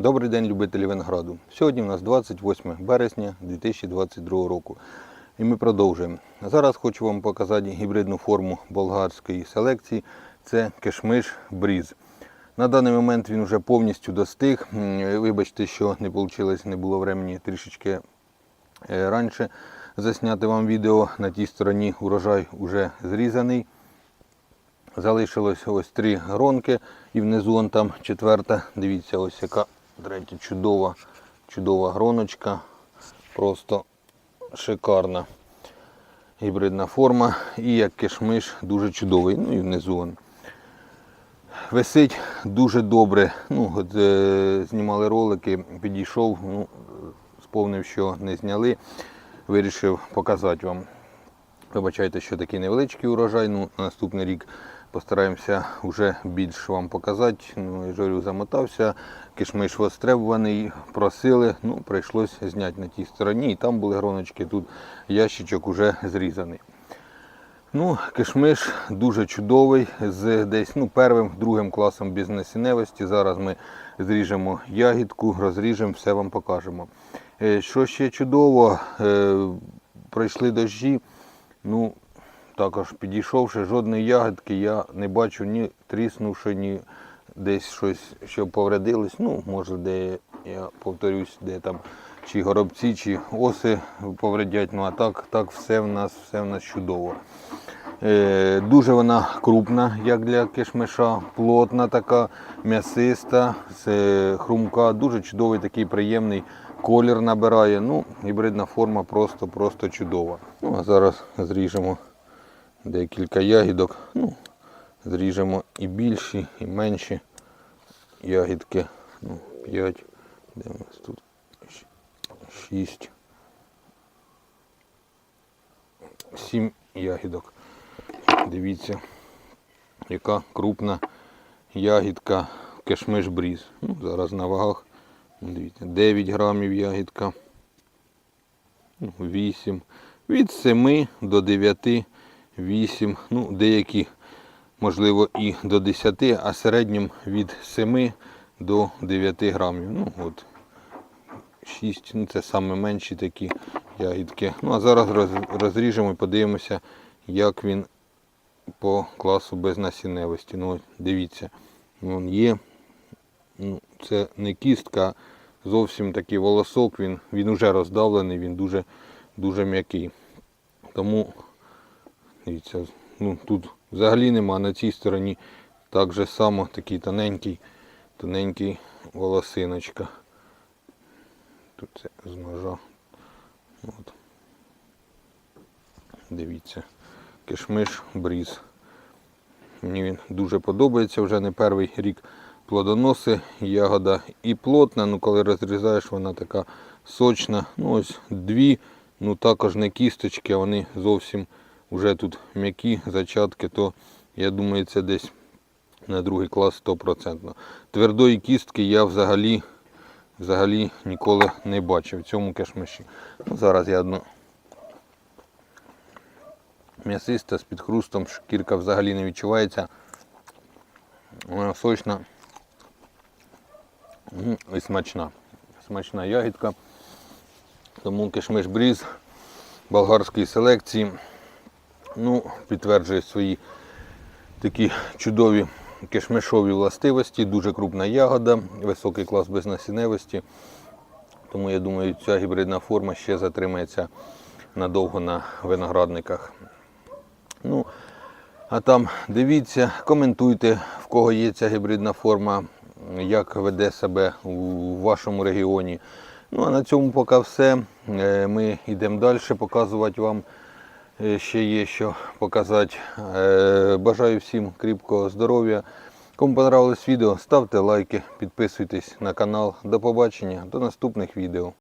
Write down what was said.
Добрий день, любителі винограду. Сьогодні у нас 28 березня 2022 року. І ми продовжуємо. Зараз хочу вам показати гібридну форму болгарської селекції. Це кишмиш бріз. На даний момент він вже повністю достиг. Вибачте, що не вийшло, не було времени трішечки е, раніше засняти вам відео. На тій стороні урожай вже зрізаний. Залишилось ось три гронки і внизу вон там четверта. Дивіться, ось яка третя чудова, чудова гроночка. Просто шикарна гібридна форма. І як кишмиш дуже чудовий. Ну і внизу вон. Висить дуже добре. Ну, от, е, знімали ролики, підійшов, ну, сповнив, що не зняли. Вирішив показати вам. Вибачайте, що такий невеличкий урожай. Ну, на наступний рік постараємося вже більш вам показати. Ну, я ж говорю, замотався, кишмиш востребуваний, просили, ну, прийшлось зняти на тій стороні. І там були гроночки, тут ящичок вже зрізаний. Ну, кишмиш дуже чудовий, з десь ну, першим, другим класом бізнесіневості. Зараз ми зріжемо ягідку, розріжемо, все вам покажемо. Е, Що ще чудово, е, пройшли дощі, ну, також підійшовши, жодної ягідки я не бачу ні тріснувши, ні десь щось, що повредилось. Ну, може, де я повторюсь, де там чи горобці, чи оси повредять. Ну а так, так все в нас, все в нас чудово. Е, Дуже вона крупна, як для кишмиша, плотна така, м'ясиста, з- хрумка, дуже чудовий такий приємний колір набирає. Ну, гібридна форма просто, просто чудова. Ну, а зараз зріжемо декілька ягідок. Ну, зріжемо і більші, і менші ягідки. Ну, 5, де у нас тут 6, 7 ягідок. Дивіться, яка крупна ягідка кишмиш бріз. Ну, зараз на вагах. Дивіться, 9 грамів ягідка. Ну, 8. Від 7 до 9, 8. Ну, деякі, можливо, і до 10, а середнім від 7 до 9 грамів. Ну, от 6, ну це саме менші такі ягідки. Ну а зараз розріжемо і подивимося, як він по класу безнасінневості. Ну, дивіться, він є. Ну, це не кістка, зовсім такий волосок, він, він вже роздавлений, він дуже, дуже м'який. Тому дивіться, ну, тут взагалі нема на цій стороні так же само такий тоненький, тоненький волосиночка. Тут це з ножа. От. Дивіться. Кишмиш бріз. Мені він дуже подобається, вже не перший рік плодоноси. Ягода і плотна, ну коли розрізаєш, вона така сочна. Ну ось дві, ну також не кісточки, вони зовсім вже тут м'які зачатки, то я думаю, це десь на другий клас 100%. Твердої кістки я взагалі взагалі ніколи не бачив в цьому кишмиші. Ну, зараз я одну м'ясиста з підхрустом, шкірка взагалі не відчувається. Вона сочна і смачна. Смачна ягідка. Тому кишмиш бріз болгарської селекції ну, підтверджує свої такі чудові кишмишові властивості, дуже крупна ягода, високий клас безнасінневості. Тому я думаю, ця гібридна форма ще затримається надовго на виноградниках. Ну, а там дивіться, коментуйте, в кого є ця гібридна форма, як веде себе у вашому регіоні. Ну а на цьому поки все. Е, Ми йдемо далі показувати вам. Е, Ще є що показати. Е, Бажаю всім кріпкого здоров'я. Кому понравилось відео, ставте лайки, підписуйтесь на канал. До побачення, до наступних відео.